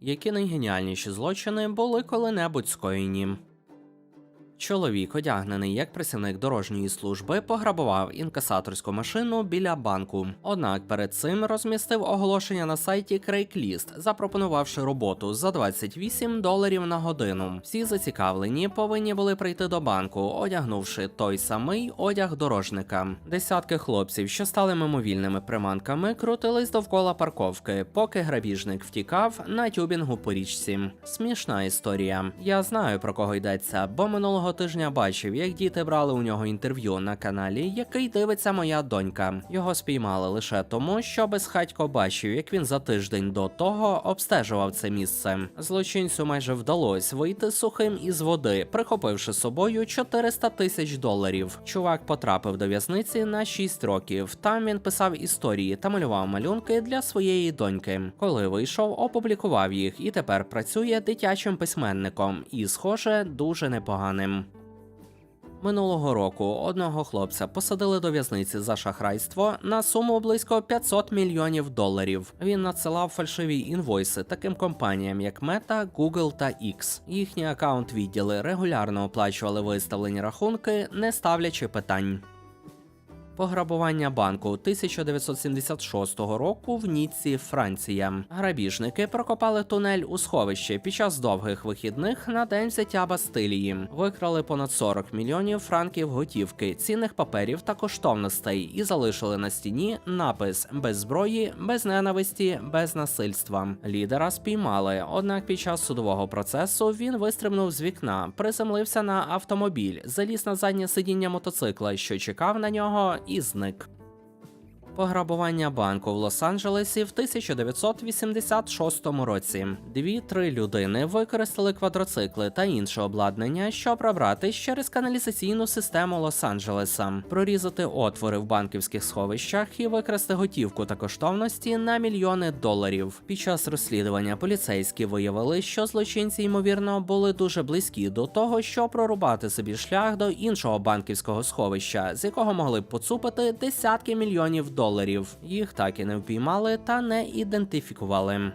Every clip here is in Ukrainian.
Які найгеніальніші злочини були коли-небудь скоєні? Чоловік, одягнений як працівник дорожньої служби, пограбував інкасаторську машину біля банку. Однак перед цим розмістив оголошення на сайті Craigslist, запропонувавши роботу за 28 доларів на годину. Всі зацікавлені повинні були прийти до банку, одягнувши той самий одяг дорожника. Десятки хлопців, що стали мимовільними приманками, крутились довкола парковки, поки грабіжник втікав на тюбінгу по річці. Смішна історія. Я знаю про кого йдеться, бо минулого тижня бачив, як діти брали у нього інтерв'ю на каналі, який дивиться моя донька. Його спіймали лише тому, що безхатько бачив, як він за тиждень до того обстежував це місце. Злочинцю майже вдалося вийти сухим із води, прихопивши з собою 400 тисяч доларів. Чувак потрапив до в'язниці на 6 років. Там він писав історії та малював малюнки для своєї доньки. Коли вийшов, опублікував їх і тепер працює дитячим письменником і, схоже, дуже непоганим. Минулого року одного хлопця посадили до в'язниці за шахрайство на суму близько 500 мільйонів доларів. Він надсилав фальшиві інвойси таким компаніям, як Meta, Google та X. Їхні аккаунт відділи регулярно оплачували виставлені рахунки, не ставлячи питань. Пограбування банку 1976 року в Ніцці, Франція. Грабіжники прокопали тунель у сховище під час довгих вихідних на день взяття Бастилії. Викрали понад 40 мільйонів франків готівки, цінних паперів та коштовностей і залишили на стіні напис без зброї, без ненависті, без насильства. Лідера спіймали. Однак під час судового процесу він вистрибнув з вікна, приземлився на автомобіль, заліз на заднє сидіння мотоцикла, що чекав на нього, і зник. Пограбування банку в Лос-Анджелесі в 1986 році. Дві-три людини використали квадроцикли та інше обладнання, щоб пробратись через каналізаційну систему Лос-Анджелеса, прорізати отвори в банківських сховищах і викрасти готівку та коштовності на мільйони доларів. Під час розслідування поліцейські виявили, що злочинці ймовірно були дуже близькі до того, щоб прорубати собі шлях до іншого банківського сховища, з якого могли б поцупити десятки мільйонів доларів. Їх так і не впіймали та не ідентифікували.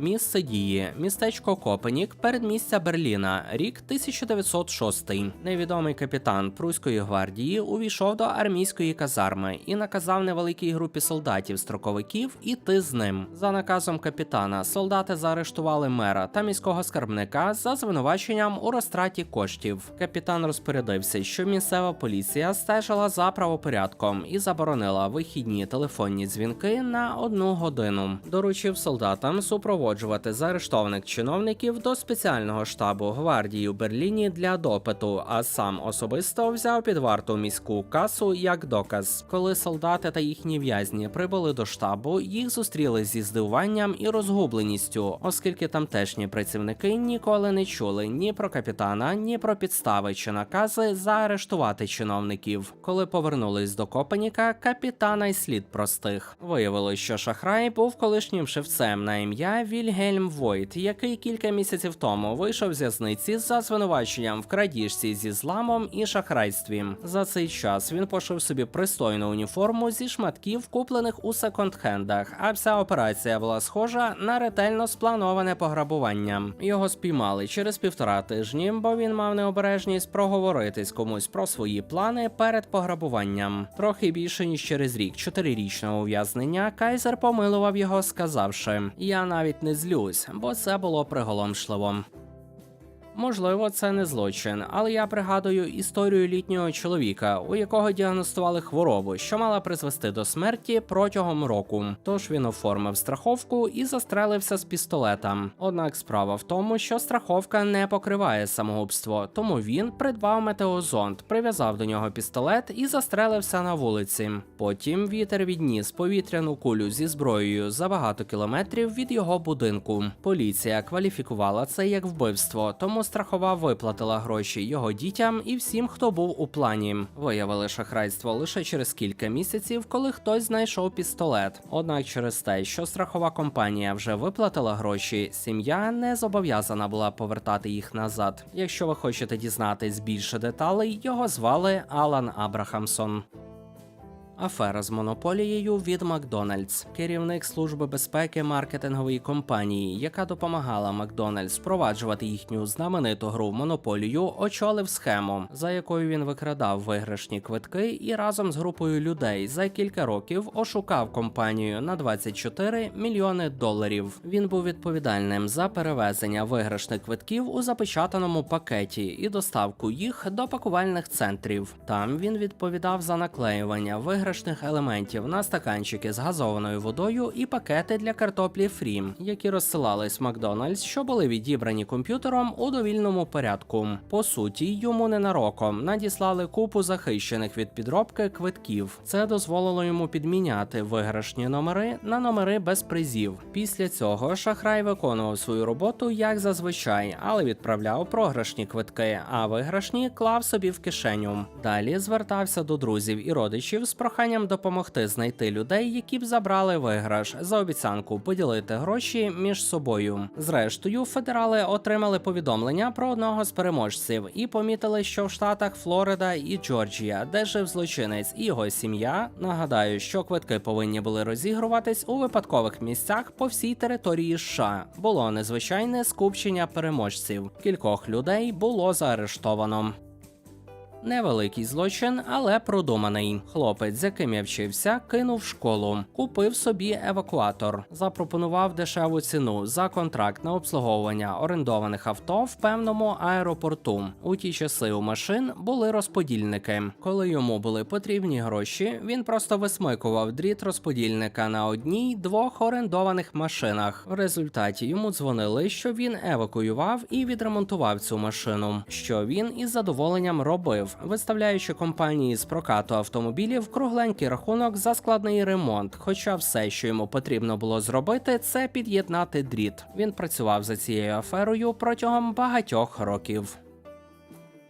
Місце дії містечко Копенік, передмістя Берліна, рік 1906. Невідомий капітан Пруської гвардії увійшов до армійської казарми і наказав невеликій групі солдатів-строковиків іти з ним. За наказом капітана солдати заарештували мера та міського скарбника за звинуваченням у розтраті коштів. Капітан розпорядився, що місцева поліція стежила за правопорядком і заборонила вихідні телефонні дзвінки на одну годину. Доручив солдатам супроводжувати заарештованих чиновників до спеціального штабу гвардії у Берліні для допиту, а сам особисто взяв під варту міську касу як доказ. Коли солдати та їхні в'язні прибули до штабу, їх зустріли зі здивуванням і розгубленістю, оскільки тамтешні працівники ніколи не чули ні про капітана, ні про підстави чи накази заарештувати чиновників. Коли повернулись до Копеніка, капітана й слід простих. Виявилось, що шахрай був колишнім шевцем на ім'я Вільгельм Войт, який кілька місяців тому вийшов з в'язниці за звинуваченням в крадіжці зі зламом і шахрайстві. За цей час він пошив собі пристойну уніформу зі шматків, куплених у секонд-хендах, а вся операція була схожа на ретельно сплановане пограбування. Його спіймали через півтора тижні, бо він мав необережність проговоритись комусь про свої плани перед пограбуванням. Трохи більше ніж через рік чотирирічного ув'язнення Кайзер помилував його, сказавши: Я навіть не злюсь, бо це було приголомшливо. Можливо, це не злочин, але я пригадую історію літнього чоловіка, у якого діагностували хворобу, що мала призвести до смерті протягом року. Тож він оформив страховку і застрелився з пістолета. Однак справа в тому, що страховка не покриває самогубство, тому він придбав метеозонд, прив'язав до нього пістолет і застрелився на вулиці. Потім вітер відніс повітряну кулю зі зброєю за багато кілометрів від його будинку. Поліція кваліфікувала це як вбивство, тому страхова виплатила гроші його дітям і всім, хто був у плані. Виявили шахрайство лише через кілька місяців, коли хтось знайшов пістолет. Однак, через те, що страхова компанія вже виплатила гроші, сім'я не зобов'язана була повертати їх назад. Якщо ви хочете дізнатись більше деталей, його звали Алан Абрахамсон. Афера з монополією від Макдональдс. Керівник служби безпеки маркетингової компанії, яка допомагала Макдональдс впроваджувати їхню знамениту гру в монополію, очолив схему, за якою він викрадав виграшні квитки і разом з групою людей за кілька років ошукав компанію на 24 мільйони доларів. Він був відповідальним за перевезення виграшних квитків у запечатаному пакеті і доставку їх до пакувальних центрів. Там він відповідав за наклеювання виграшних елементів на стаканчики з газованою водою і пакети для картоплі фрі, які розсилались Макдональдс, що були відібрані комп'ютером у довільному порядку. По суті, йому ненароком надіслали купу захищених від підробки квитків. Це дозволило йому підміняти виграшні номери на номери без призів. Після цього шахрай виконував свою роботу як зазвичай, але відправляв програшні квитки, а виграшні клав собі в кишеню. Далі звертався до друзів і родичів з проханням допомогти знайти людей, які б забрали виграш за обіцянку поділити гроші між собою. Зрештою, федерали отримали повідомлення про одного з переможців і помітили, що в штатах Флорида і Джорджія, де жив злочинець і його сім'я. Нагадаю, що квитки повинні були розігруватись у випадкових місцях по всій території США. Було незвичайне скупчення переможців. Кількох людей було заарештовано. Невеликий злочин, але продуманий. Хлопець, з яким я вчився, кинув школу, купив собі евакуатор, запропонував дешеву ціну за контракт на обслуговування орендованих авто в певному аеропорту. У ті часи у машин були розподільники. Коли йому були потрібні гроші, він просто висмикував дріт розподільника на одній двох орендованих машинах. В результаті йому дзвонили, що він евакуював і відремонтував цю машину, що він із задоволенням робив, виставляючи компанії з прокату автомобілів кругленький рахунок за складний ремонт. Хоча все, що йому потрібно було зробити, це під'єднати дріт. Він працював за цією аферою протягом багатьох років.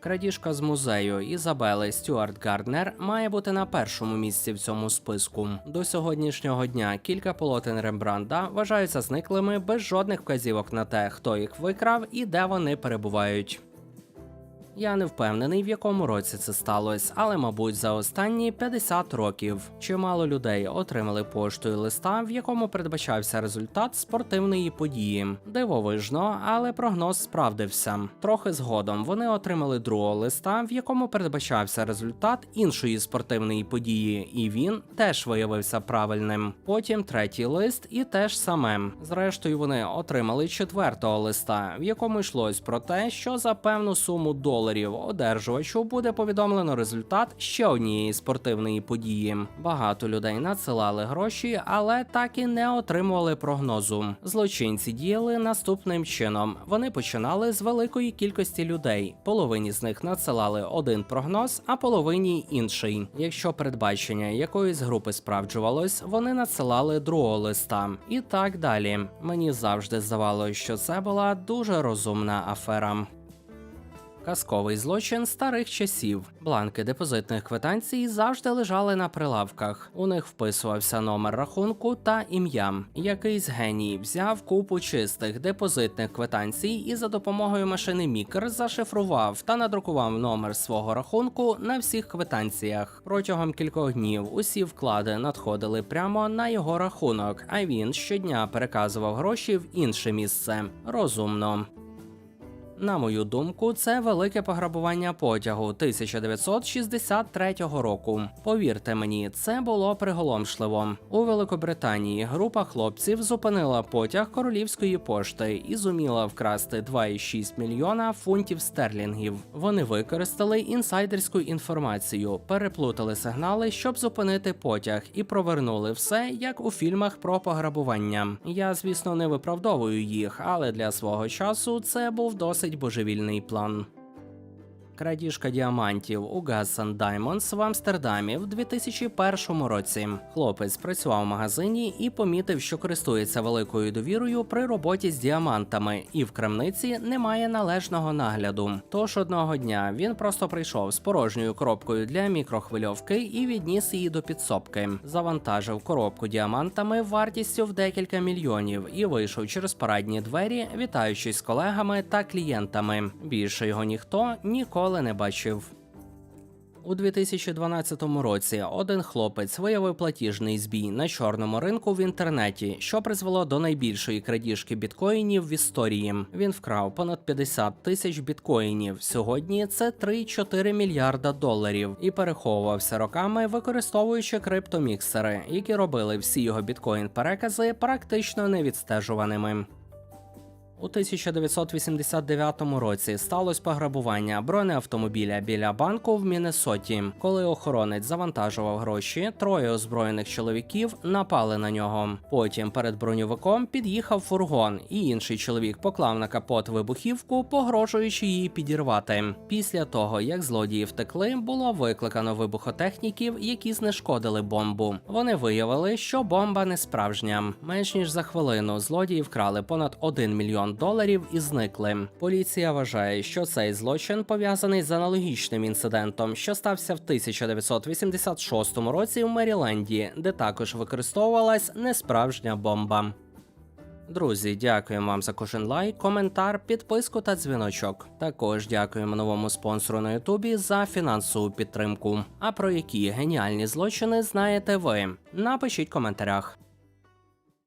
Крадіжка з музею Ізабели Стюарт Гарднер має бути на першому місці в цьому списку. До сьогоднішнього дня кілька полотен Рембранда вважаються зниклими без жодних вказівок на те, хто їх викрав і де вони перебувають. Я не впевнений, в якому році це сталося, але мабуть за останні 50 років чимало людей отримали поштою листа, в якому передбачався результат спортивної події. Дивовижно, але прогноз справдився. Трохи згодом вони отримали другого листа, в якому передбачався результат іншої спортивної події, і він теж виявився правильним. Потім третій лист і те ж саме. Зрештою, вони отримали четвертого листа, в якому йшлось про те, що за певну суму доларів одержувачу буде повідомлено результат ще однієї спортивної події. Багато людей надсилали гроші, але так і не отримували прогнозу. Злочинці діяли наступним чином: вони починали з великої кількості людей. Половині з них надсилали один прогноз, а половині інший. Якщо передбачення якоїсь групи справджувалось, вони надсилали другого листа. І так далі. Мені завжди здавалося, що це була дуже розумна афера. Казковий злочин старих часів. Бланки депозитних квитанцій завжди лежали на прилавках. У них вписувався номер рахунку та ім'я. Якийсь геній взяв купу чистих депозитних квитанцій і за допомогою машини Мікер зашифрував та надрукував номер свого рахунку на всіх квитанціях. Протягом кількох днів усі вклади надходили прямо на його рахунок, а він щодня переказував гроші в інше місце. Розумно. На мою думку, це велике пограбування потягу 1963 року. Повірте мені, це було приголомшливо. У Великобританії група хлопців зупинила потяг королівської пошти і зуміла вкрасти 2,6 мільйона фунтів стерлінгів. Вони використали інсайдерську інформацію, переплутали сигнали, щоб зупинити потяг, і провернули все як у фільмах про пограбування. Я, звісно, не виправдовую їх, але для свого часу це був досить божевільний план. Крадіжка діамантів у Gassan Diamonds в Амстердамі в 2001 році. Хлопець працював в магазині і помітив, що користується великою довірою при роботі з діамантами, і в крамниці немає належного нагляду. Тож одного дня він просто прийшов з порожньою коробкою для мікрохвильовки і відніс її до підсобки. Завантажив коробку діамантами вартістю в декілька мільйонів і вийшов через парадні двері, вітаючись з колегами та клієнтами. Більше його ніхто ніколи не бачив. У 2012 році один хлопець виявив платіжний збій на чорному ринку в інтернеті, що призвело до найбільшої крадіжки біткоїнів в історії. Він вкрав понад 50 тисяч біткоїнів. Сьогодні це 3,4 мільярда доларів і переховувався роками, використовуючи криптоміксери, які робили всі його біткоін-перекази практично невідстежуваними. У 1989 році сталося пограбування бронеавтомобіля біля банку в Міннесоті. Коли охоронець завантажував гроші, троє озброєних чоловіків напали на нього. Потім перед броньовиком під'їхав фургон, і інший чоловік поклав на капот вибухівку, погрожуючи її підірвати. Після того, як злодії втекли, було викликано вибухотехніків, які знешкодили бомбу. Вони виявили, що бомба не справжня. Менш ніж за хвилину злодії вкрали понад 1 мільйон доларів і зникли. Поліція вважає, що цей злочин пов'язаний з аналогічним інцидентом, що стався в 1986 році в Меріленді, де також використовувалась несправжня бомба. Друзі, дякуємо вам за кожен лайк, коментар, підписку та дзвіночок. Також дякуємо новому спонсору на Ютубі за фінансову підтримку. А про які геніальні злочини знаєте ви? Напишіть в коментарях.